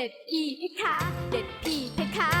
เด็ดพี่เพคะเด็ดพี่เพคะ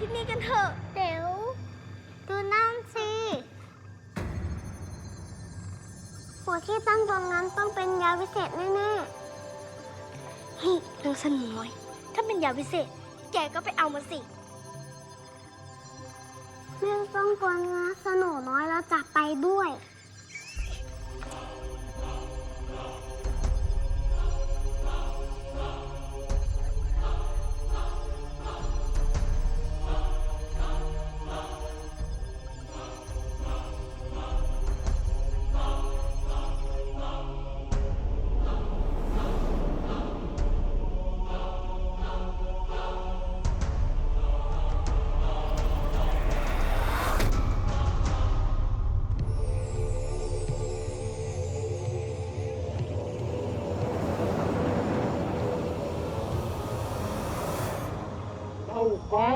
ที่นี่กันเถอะ เดี๋ยว ดูนั่นสิหัวที่ตั้งตรงนั้นต้องเป็นยาวิเศษแน่ๆเฮ้ยเรื่องสนุน้อย ถ้าเป็นยาวิเศษ แกก็ไปเอามาสิเรื่องต้องกวนนะสนุน้อยแล้วจับไปด้วย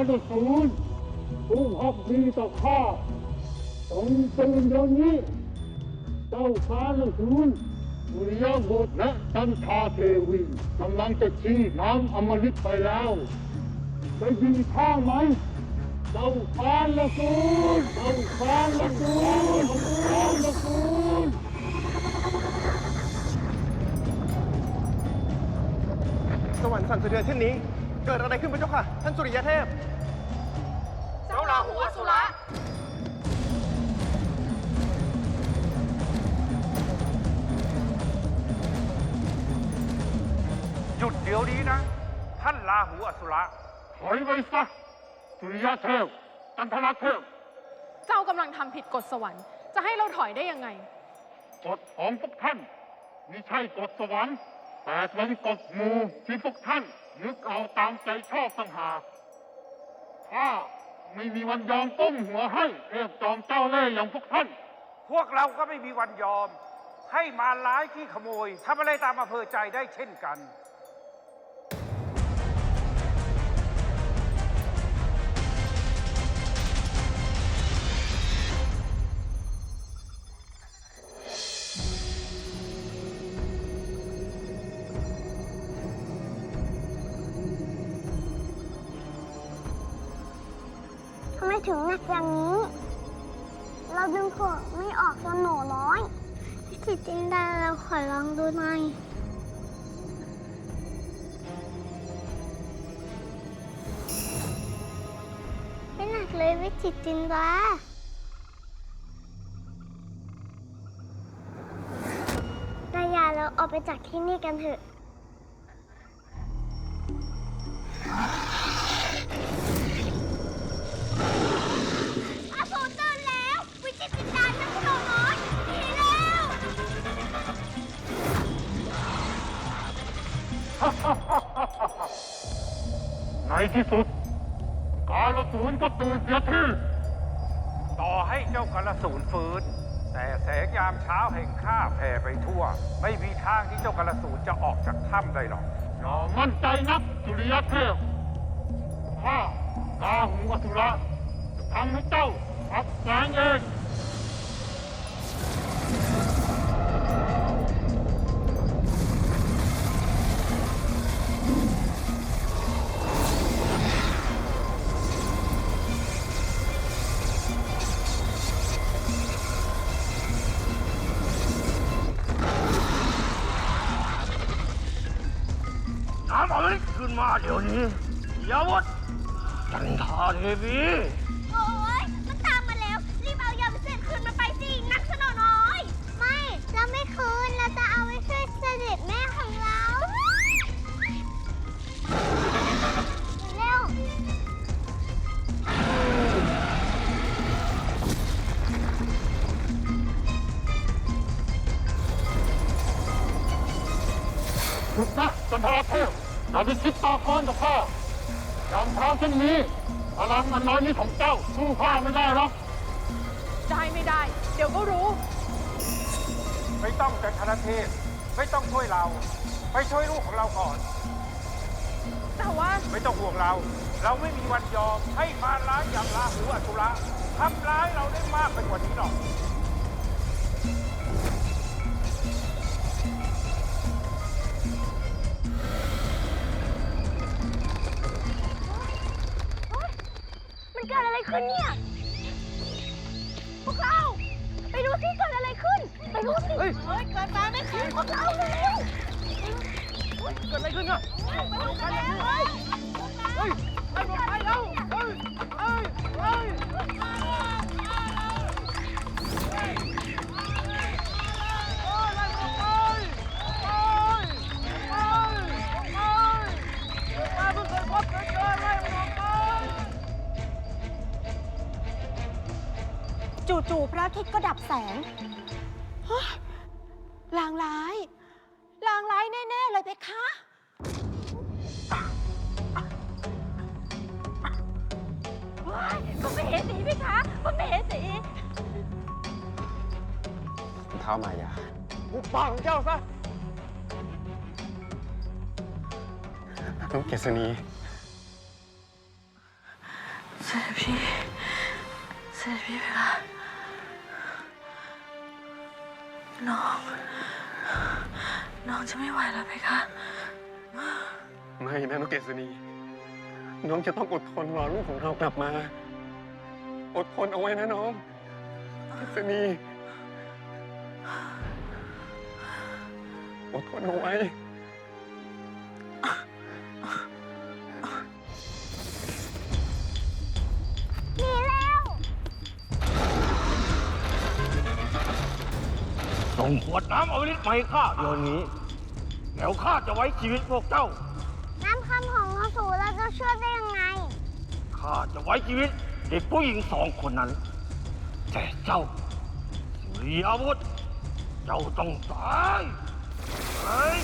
จ้าฟ้าละศูนย์ผู้พักดีต่อข้าจงตื่นยวนี้ เจ้าฟ้าละศูนย์สุริยบุตรและจันทาเทวีกำลังจะชิงน้ำอมฤตไปแล้วได้ยินข้าไหมเจ้าฟ้าละศูนย์เจ้าฟ้าละศูนย์เจ้าฟ้าละศูนย์สวรรค์สั่นสะเทือนเช่นนี้ เกิดอะไรขึ้นพระเจ้าค่ะ ท่านสุริยเทพ สุระหยุดเดี๋ยวนี้นะ ท่านลาหูอสุระถอยไปซะสุริยเทพจันทรเทพเจ้ากำลังทำผิดกฎสวรรค์ จะให้เราถอยได้ยังไง กฎของพวกท่านไม่ใช่กฎสวรรค์แต่เป็นกฎหมู่ที่พวกท่านนึกเอาตามใจชอบต่างหากข้า ไม่มีวันยอมก้มหัวให้เทพจอมเจ้าเล่ห์อย่างพวกท่าน พวกเราก็ไม่มีวันยอม ให้มารร้ายที่ขโมยทำอะไรตามอำเภอใจได้เช่นกัน ถึงหนักอย่างนี้ เราดึงขวดไม่ออกจนหนูน้อยพี่จิตจินดาเราขอลองดูหน่อยไม่หนักเลยวิจิตจินดาดายาเราออกไปจากที่นี่กันเถอะ ในที่สุด กาลสูรก็ตื่นเสียทีต่อให้เจ้ากระสูนฟื้น แต่แสงยามเช้าแห่งข้าแผ่ไปทั่ว ไม่มีทางที่เจ้ากระสูนจะออกจากถ้ำได้หรอกอย่ามั่นใจนักสุริยเทพข้ากาหูอสุระจะทำให้เจ้าอับแสงเอง น้ำเอาขึ้นมาเดี๋ยวนี้ยาวุธจันทาเทวีโอ้ยมันตามมาแล้ว รีบเอายาพิเศษคืนมาไปสินักสนอน้อย ไม่ เราไม่คืน เราจะเอาไว้ช่วยเสด็จแม่ของเรา เร็วหยุดนะจันทราเทพ อย่าไปคิดต่อกรกับข้าจำทางเช่นนี้พลังมันน้อยนี้ของเจ้าสู้ข้าไม่ได้หรอกได้ไม่ได้ เดี๋ยวก็รู้ ไม่ต้องจันทรเทพไม่ต้องช่วยเรา ไปช่วยลูกของเราก่อน แต่ว่าไม่ต้องห่วงเรา เราไม่มีวันยอมให้มารร้ายอย่างราหูอสุระทำร้ายเราได้มากไปกว่านี้หรอก มันเกิดอะไรขึ้นเนี่ย พวกเรา ไปดูสิเกิดอะไรขึ้น ไปดูสิ เฮ้ยเกิดมาไม่ขึ้นพวกเราเร็วเกิดอะไรขึ้นอะไปดูกันแล้วเฮ้ยเฮ้ย ไปหมดไปแล้ว เฮ้ย เฮ้ย เฮ้ย แสงเฮ้ยลางร้าย ลางร้ายแน่ ๆ เลยเพคะมันไม่เห็นสีพี่คะมันไม่เห็นสีเท้ามายาหุบปากของเจ้าซะน้องเกษณีเสด็จพี่เสด็จพี่เพคะ น้อง น้องจะไม่ไหวแล้วเพคะไม่นะน้องเกษณีน้องจะต้องอดทนรอลูกของเรากลับมา อดทนเอาไว้นะน้องเกษณีอดทนเอาไว้ งขวดน้ำเอาลิตรมาให้ข้าเดี๋ยวนี้ แล้วข้าจะไว้ชีวิตพวกเจ้า น้ำคำของเราสูเราจะช่วยได้ยังไง ข้าจะไว้ชีวิตเด็กผู้หญิงสองคนนั้น แต่เจ้าสุริยาวุธ เจ้าต้องตายเฮ้ย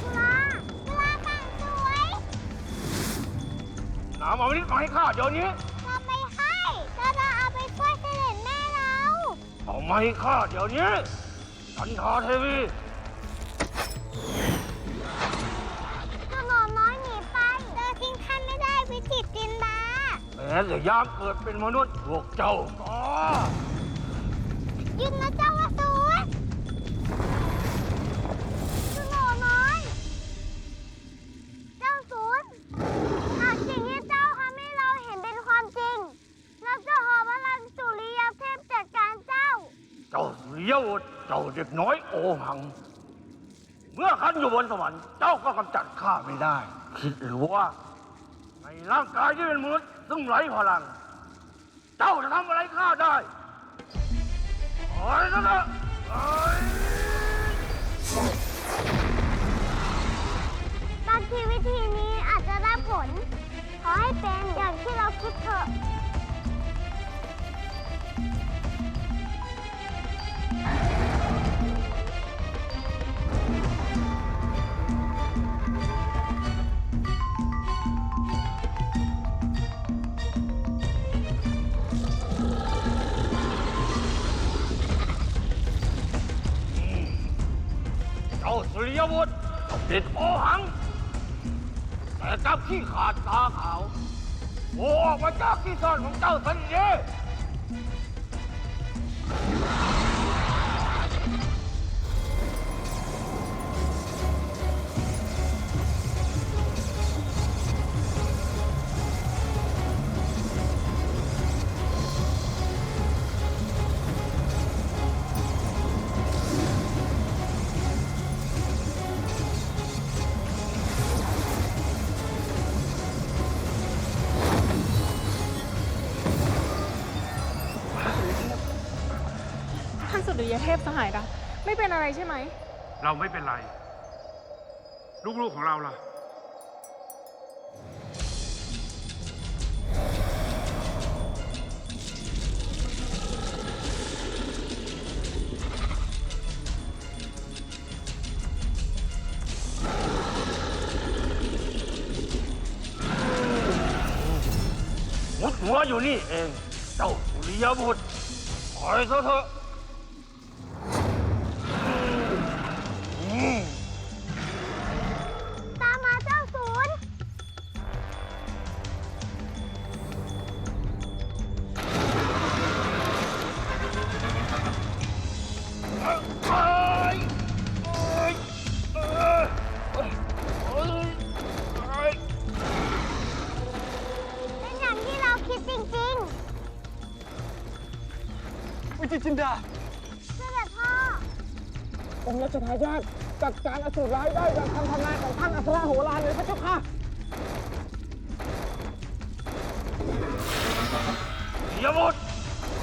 กุลากุลาต่างสวยน้ำเอาลิตรมาให้ข้าเดี๋ยวนี้ เราไม่มาให้ข้าเดี๋ยวนี้จันทาเทวีเจ้าหนอนน้อยหนีไปเราทิ้งท่านไม่ได้วิจิตรจินดาแม้จะยามเกิดเป็นมนุษย์พวกเจ้าก็ เจ้าเด็กน้อยโอหัง เมื่อขันอยู่บนสวรรค์เจ้าก็กำจัดข้าไม่ได้ คิดหรือว่า ในร่างกายที่เป็นมนุษย์ซึ่งไร้พลัง เจ้าจะทำอะไรข้าได้โอ้ยนะนะโอ้ยบางทีวิธีนี้อาจจะได้ผล ขอให้เป็นอย่างที่เรา ขี้ขาดตาขาวโอ้ออกมาจากที่ซ่อนของเจ้าสันเย ยเทพสหายรักไม่เป็นอะไรใช่ไหม เราไม่เป็นไร ลูกๆของเราล่ะ มุดหัวอยู่นี่เอง เจ้าสุริยบุตรปล่อยซะเถอะ ตามมาเจ้าศูนย์เอ้ยเอ้ยเอ้ยเอ้ยเอ้ยเอ้ยเป็นอย่างที่เราคิดจริงวิจิตรจินดาๆเสด็จพ่อ องค์รัชทายาทจัดการอสูรร้ายได้ดังคำทำนายของท่านอัศราโหราเลยพระเจ้าค่ะสุริยบุตร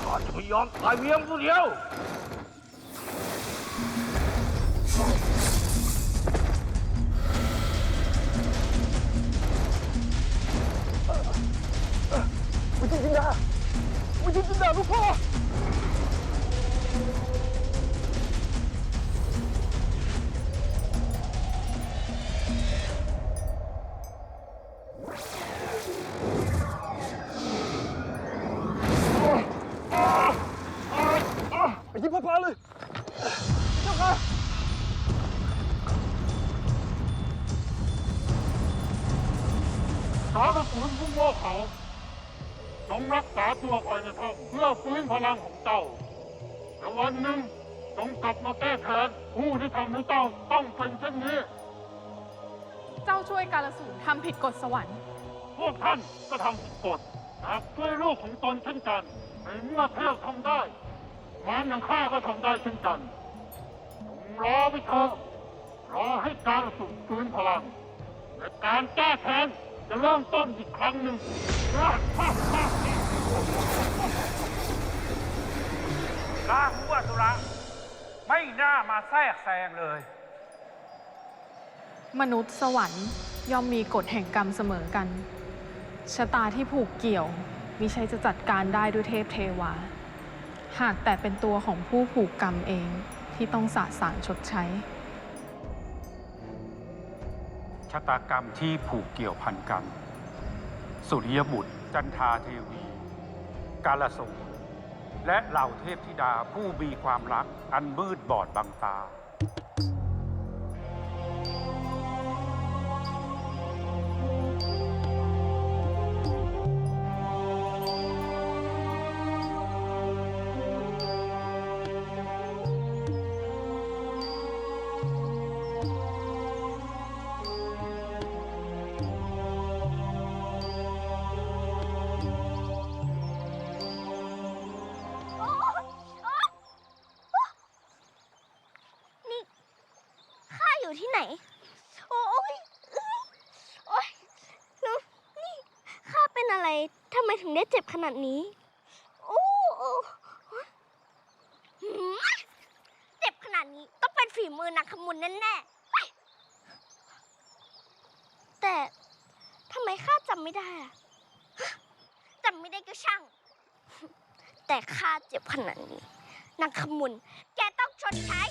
ข้าจะไม่ยอมตายเพียงผู้เดียววิจิตรจินดาวิจิตรจินดาลูกพ่อ ยิบพ่อพาเลย เจ้าค่ะสารสูนพุ่งโลกเขาจงรักษาตัวคอยในถ้ำเพื่อฟื้นพลังของเจ้าแต่วันหนึ่งจงกลับมาแก้แค้นผู้ที่ทำให้เจ้าต้องเป็นเช่นนี้ เจ้าช่วยกาลสูรทำผิดกฎสวรรค์ พวกท่านก็ทำผิดกฎหากช่วยลูกของตนเช่นกันในเมื่อเทพทำได้ แม้อย่างข้าก็ทำได้เช่นกันจงรอไปเถอะรอให้การสูญฟื้นพลังและการแก้แค้นจะเริ่มต้นอีกครั้งหนึ่งลาหัวสุระไม่น่ามาแทรกแซงเลย มนุษย์สวรรค์ย่อมมีกฎแห่งกรรมเสมอกัน ชะตาที่ผูกเกี่ยวมิใช่จะจัดการได้ด้วยเทพเทวา หากแต่เป็นตัวของผู้ผูกกรรมเองที่ต้องสะสางชดใช้ ชะตากรรมที่ผูกเกี่ยวพันกันสุริยบุตร จันทาเทวี กาลสูและเหล่าเทพธิดาผู้มีความรักอันมืดบอดบังตา มถึงได้เจ็บขนาดนี้โอ้โหเจ็บขนาดนี้ต้องเป็นฝีมือนักขมุนแน่ๆแต่ทำไมข้าจำไม่ได้อะฮะจำไม่ได้ก็ช่าง แต่ข้าเจ็บขนาดนี้นางขมุน แกต้องชดใช้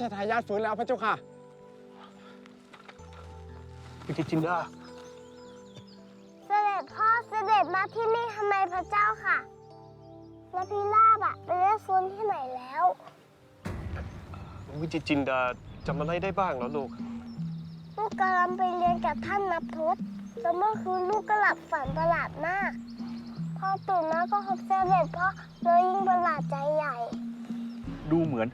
ชทายาทฟื้นแล้วพระเจ้าค่ะพิจิจินดาเสด็จพ่อเสด็จมาที่นี่ทำไมพระเจ้าค่ะ แล้วพี่ลาบอะไปเล่นโซนที่ไหนแล้ววิจิตรจินดาจำอะไรได้บ้างเหรอลูก ลูกกำลังไปเรียนกับท่านนับทศแล้วเมื่อคืนลูกก็หลับฝันประหลาดมาก พอตื่นมาก็พบเสด็จพ่อเลยยิ่งประหลาดใจใหญ่ ดูเหมือน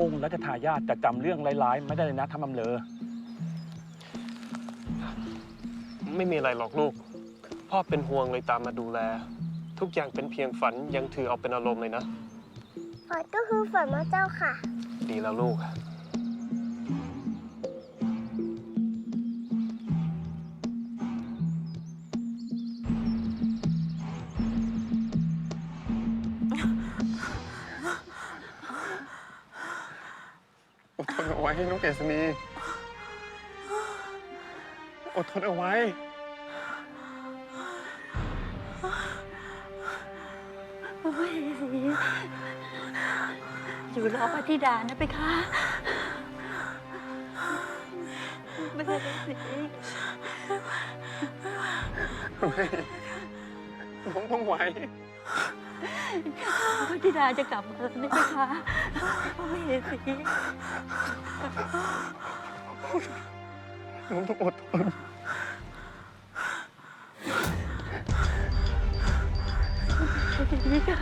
องค์รัชทายาทจะจำเรื่องร้ายๆ ไม่ได้เลยนะทำอำเลอไม่มีอะไรหรอกลูก พ่อเป็นห่วงเลยตามมาดูแล ทุกอย่างเป็นเพียงฝันยังถือเอาเป็นอารมณ์เลยนะฝันก็คือฝันพระเจ้าค่ะ ดีแล้วลูก ทนเอาไว้น้องเกษณีอดทนเอาไว้อยู่รอพระธิดานะไปคะไม่ได้สิไม่น้องต้องไหว พระธิดาจะกลับมาแล้วนะคะพระเมสีน้องต้องอดทนพระธิดา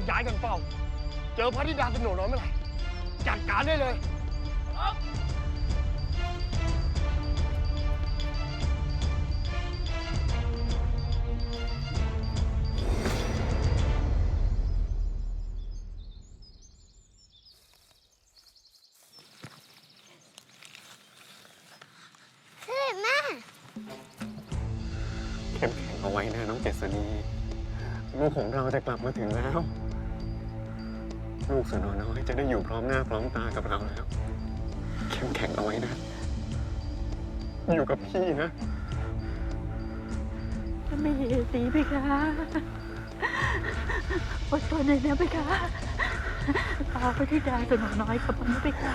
กย้ายกันเปล่า เจอพระธิดาสนุน้อยเมื่อไหร่จัดการได้เลยเส จะได้อยู่พร้อมหน้าพร้อมตากับเราแล้วเข้มแข็งเอาไว้นะ อยู่กับพี่นะไม่เห็นสิไปคะอดทนเลยนะไปคะพาไปที่ดาสนน้อยกับมาไปคะ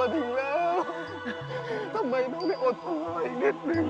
มาถึงแล้ว ทำไมน้องไม่อดทนอีกนิดหนึ่ง